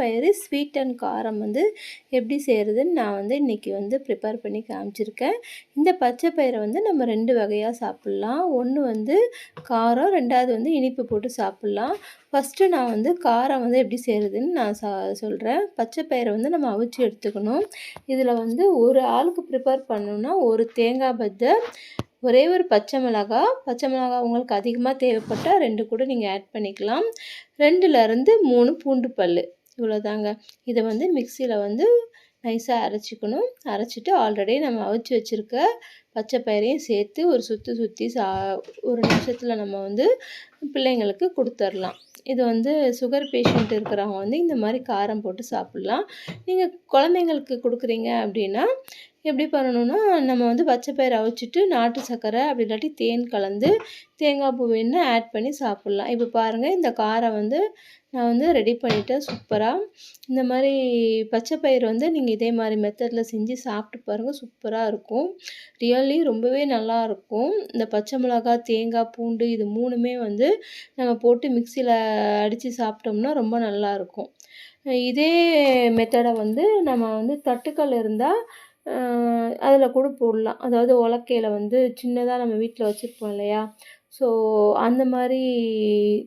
பயிறு sweet and காரம் வந்து எப்படி செய்கிறதுன்னு நான் வந்து இன்றைக்கி வந்து ப்ரிப்பேர் பண்ணி காமிச்சிருக்கேன். இந்த பச்சை பயிரை வந்து நம்ம ரெண்டு வகையாக சாப்பிட்லாம். ஒன்று வந்து காரம் ரெண்டாவது வந்து இனிப்பு போட்டு சாப்பிட்லாம். ஃபஸ்ட்டு நான் வந்து காரம் வந்து எப்படி செய்கிறதுன்னு நான் சா சொல்கிறேன் பச்சை பயிரை வந்து நம்ம அவிச்சு எடுத்துக்கணும். இதில் வந்து ஒரு ஆளுக்கு ப்ரிப்பேர் பண்ணணுன்னா ஒரு தேங்காய் பத்தை ஒரே ஒரு பச்சை மிளகா பச்சை மிளகா உங்களுக்கு அதிகமாக தேவைப்பட்டால் ரெண்டு கூட நீங்கள் ஆட் பண்ணிக்கலாம். ரெண்டுலேருந்து மூணு பூண்டு பல் இவ்வளோதாங்க இதை வந்து மிக்சியில் வந்து நைஸாக அரைச்சிக்கணும். அரைச்சிட்டு ஆல்ரெடி நம்ம அவிச்சு வச்சுருக்க பச்சை பயிரையும் சேர்த்து ஒரு சுற்றி சுற்றி சா ஒரு நிமிஷத்தில் நம்ம வந்து பிள்ளைங்களுக்கு கொடுத்துர்லாம். இது வந்து சுகர் பேஷண்ட் இருக்கிறவங்க வந்து இந்த மாதிரி காரம் போட்டு சாப்பிட்லாம். நீங்கள் குழந்தைங்களுக்கு கொடுக்குறீங்க அப்படின்னா எப்படி பண்ணணும்னா நம்ம வந்து பச்சை பயிர் அவிச்சிட்டு நாட்டு சர்க்கரை அப்படி இல்லாட்டி தேன் கலந்து தேங்காய் பூ வேணுன்னா ஆட் பண்ணி சாப்பிட்லாம். இப்போ பாருங்கள் இந்த காரை வந்து நான் வந்து ரெடி பண்ணிவிட்டேன் சூப்பராக இந்த மாதிரி பச்சை பயிர் வந்து நீங்கள் இதே மாதிரி மெத்தடில் செஞ்சு சாப்பிட்டு பாருங்கள் சூப்பராக இருக்கும். ரியலி ரொம்பவே நல்லாயிருக்கும் இந்த பச்சை மிளகா தேங்காய் பூண்டு இது மூணுமே வந்து நம்ம போட்டு மிக்சியில் அடித்து சாப்பிட்டோம்னா ரொம்ப நல்லாயிருக்கும் இதே மெத்தடை வந்து நம்ம வந்து தட்டுக்கள் இருந்தால் அதில் கூட போடலாம். அதாவது உலக்கையில் வந்து சின்னதாக நம்ம வீட்டில் வச்சுருப்போம் இல்லையா? ஸோ அந்த மாதிரி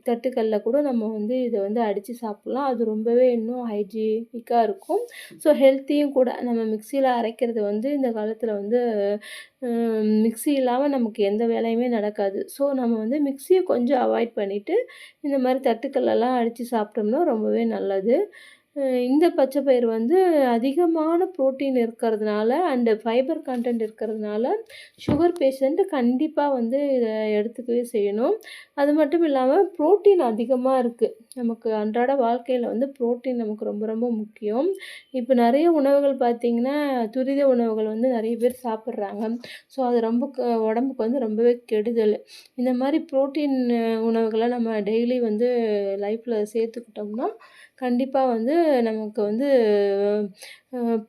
தட்டுக்கல்ல கூட நம்ம வந்து இதை வந்து அடித்து சாப்பிட்லாம். அது ரொம்பவே இன்னும் ஹைஜீனிக்காக இருக்கும். ஸோ ஹெல்த்தியும் கூட நம்ம மிக்சியில் அரைக்கிறது வந்து இந்த காலத்தில் வந்து மிக்சி இல்லாமல் நமக்கு எந்த வேலையுமே நடக்காது. ஸோ நம்ம வந்து மிக்சியை கொஞ்சம் அவாய்ட் பண்ணிவிட்டு இந்த மாதிரி தட்டுக்கள்லாம் அடித்து சாப்பிட்டோம்னா ரொம்பவே நல்லது. இந்த பச்சை பயிறு வந்து அதிகமான ப்ரோட்டீன் இருக்கிறதுனால அண்டு ஃபைபர் கண்டென்ட் இருக்கிறதுனால சுகர் பேஷண்ட்டு கண்டிப்பாக வந்து இதை எடுத்துக்கவே செய்யணும். அது மட்டும் இல்லாமல் ப்ரோட்டீன் அதிகமாக இருக்குது நமக்கு அன்றாட வாழ்க்கையில் வந்து ப்ரோட்டீன் நமக்கு ரொம்ப ரொம்ப முக்கியம். இப்போ நிறைய உணவுகள் பார்த்திங்கன்னா துரித உணவுகள் வந்து நிறைய பேர் சாப்பிட்றாங்க. ஸோ அது ரொம்ப உடம்புக்கு வந்து ரொம்பவே கெடுதல். இந்த மாதிரி ப்ரோட்டீன் உணவுகளை நம்ம டெய்லி வந்து லைஃப்பில் சேர்த்துக்கிட்டோம்னா கண்டிப்பாக வந்து நமக்கு வந்து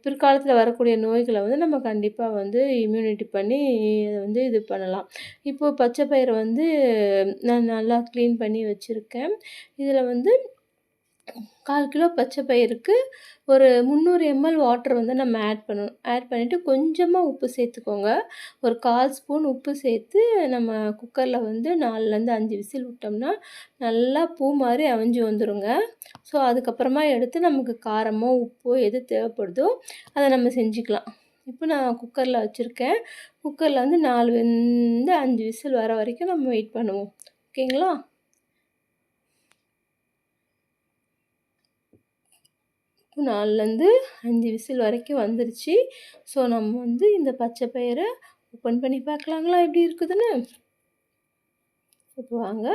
பிற்காலத்தில் வரக்கூடிய நோய்களை வந்து நம்ம கண்டிப்பாக வந்து இம்யூனிட்டி பண்ணி அதை வந்து இது பண்ணலாம். இப்போது பச்சை பயிரை வந்து நான் நல்லா க்ளீன் பண்ணி வச்சுருக்கேன். இதில் வந்து கால் கிலோ பச்சை பயிருக்கு ஒரு முந்நூறு எம்எல் வாட்டர் வந்து நம்ம ஆட் பண்ணணும் ஆட் பண்ணிவிட்டு கொஞ்சமாக உப்பு சேர்த்துக்கோங்க. ஒரு கால் ஸ்பூன் உப்பு சேர்த்து நம்ம குக்கரில் வந்து நாலுலேருந்து அஞ்சு விசில் விட்டோம்னா நல்லா பூ மாதிரி அவிஞ்சு வந்துடுங்க ஸோ அதுக்கப்புறமா எடுத்து நமக்கு காரமோ உப்போ எது தேவைப்படுதோ அதை நம்ம செஞ்சுக்கலாம். இப்போ நான் குக்கரில் வச்சுருக்கேன். குக்கரில் வந்து நாலு வந்து அஞ்சு விசில் வர வரைக்கும் நம்ம வெயிட் பண்ணுவோம். ஓகேங்களா? நாலுலேருந்து அஞ்சு விசில் வரைக்கும் வந்துருச்சு. ஸோ நம்ம வந்து இந்த பச்சை பயிரை ஓப்பன் பண்ணி பார்க்கலாங்களா எப்படி இருக்குதுன்னு? இப்போ வாங்க.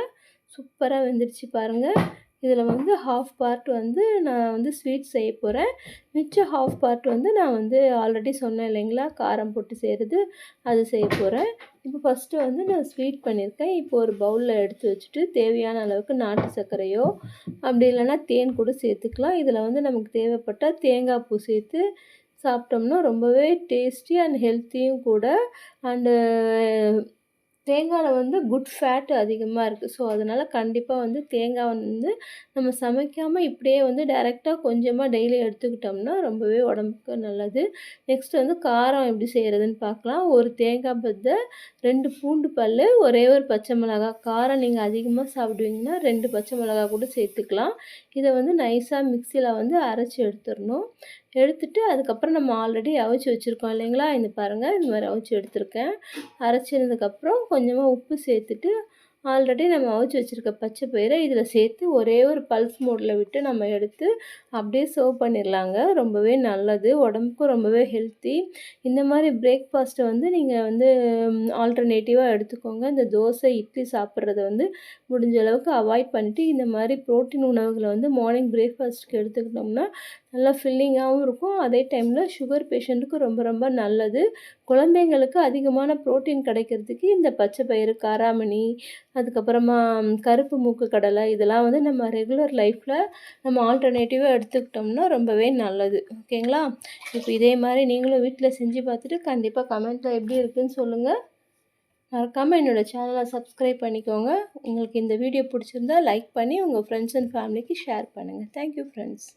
சூப்பராக வெந்துருச்சு பாருங்கள் இதில் வந்து ஹாஃப் பார்ட் வந்து நான் வந்து ஸ்வீட் செய்ய போகிறேன் மிச்சம் ஹாஃப் பார்ட் வந்து நான் வந்து ஆல்ரெடி சொன்னேன் இல்லைங்களா? காரம் போட்டு செய்கிறது அது செய்ய போகிறேன் இப்போ ஃபஸ்ட்டு வந்து நான் ஸ்வீட் பண்ணியிருக்கேன். இப்போ ஒரு பவுலில் எடுத்து வச்சுட்டு தேவையான அளவுக்கு நாட்டு சர்க்கரையோ அப்படி இல்லைன்னா தேன் கூட சேர்த்துக்கலாம். இதில் வந்து நமக்கு தேவைப்பட்டால் தேங்காய் பூ சேர்த்து சாப்பிட்டோம்னா ரொம்பவே டேஸ்டி அண்ட் ஹெல்த்தியும் கூட. அண்டு தேங்காயில் வந்து குட் ஃபேட் அதிகமாக இருக்குது ஸோ அதனால் கண்டிப்பாக வந்து தேங்காய் வந்து நம்ம சமைக்காமல் இப்படியே வந்து டைரெக்டாக கொஞ்சமாக டெய்லி எடுத்துக்கிட்டோம்னா ரொம்பவே உடம்புக்கு நல்லது. நெக்ஸ்ட் வந்து காரம் எப்படி செய்கிறதுன்னு பார்க்கலாம். ஒரு தேங்காய் பத்தை ரெண்டு பூண்டு பல் ஒரே ஒரு பச்சை மிளகா காரம் நீங்கள் அதிகமாக சாப்பிடுவீங்கன்னா ரெண்டு பச்சை மிளகா கூட சேர்த்துக்கலாம். இதை வந்து நைஸாக மிக்சியில் வந்து அரைச்சி எடுத்துடணும். எடுத்துட்டு அதுக்கப்புறம் நம்ம ஆல்ரெடி அவிச்சு வச்சுருக்கோம் இல்லைங்களா? இந்த பாருங்கள் இந்த மாதிரி அவிச்சு எடுத்திருக்கேன். அரைச்சிருந்ததுக்கப்புறம் கொஞ்சமாக உப்பு சேர்த்துட்டு ஆல்ரெடி நம்ம அவிச்சு வச்சுருக்க பச்சை பயிரை இதில் சேர்த்து ஒரே ஒரு பல்ஸ் மோடில் விட்டு நம்ம எடுத்து அப்படியே சர்வ் பண்ணிடலாங்க. ரொம்பவே நல்லது. உடம்புக்கும் ரொம்பவே ஹெல்த்தி இந்த மாதிரி பிரேக்ஃபாஸ்ட்டை வந்து நீங்கள் வந்து ஆல்டர்னேட்டிவாக எடுத்துக்கோங்க. இந்த தோசை இட்லி சாப்பிட்றத வந்து முடிஞ்ச அளவுக்கு அவாய்ட் பண்ணிவிட்டு இந்த மாதிரி ப்ரோட்டீன் உணவுகளை வந்து மார்னிங் பிரேக்ஃபாஸ்ட்டுக்கு எடுத்துக்கிட்டோம்னா நல்லா ஃபில்லிங்காகவும் இருக்கும். அதே டைமில் சுகர் பேஷண்ட்டுக்கு ரொம்ப ரொம்ப நல்லது. குழந்தைங்களுக்கு அதிகமான ப்ரோட்டீன் கிடைக்கிறதுக்கு இந்த பச்சை பயிறு காராமணி அதுக்கப்புறமா கருப்பு மூக்கு கடலை இதெல்லாம் வந்து நம்ம ரெகுலர் லைஃப்பில் நம்ம ஆல்டர்னேட்டிவாக எடுத்துக்கிட்டோம்னா ரொம்பவே நல்லது. ஓகேங்களா இப்போ இதே மாதிரி நீங்களும் வீட்டில் செஞ்சு பார்த்துட்டு கண்டிப்பாக கமெண்ட்டில் எப்படி இருக்குதுன்னு சொல்லுங்கள் மறக்காமல் என்னோடய சேனலை சப்ஸ்கிரைப் பண்ணிக்கோங்க. உங்களுக்கு இந்த வீடியோ பிடிச்சிருந்தா லைக் பண்ணி உங்கள் ஃப்ரெண்ட்ஸ் அண்ட் ஃபேமிலிக்கு ஷேர் பண்ணுங்கள் தேங்க்யூ ஃப்ரெண்ட்ஸ்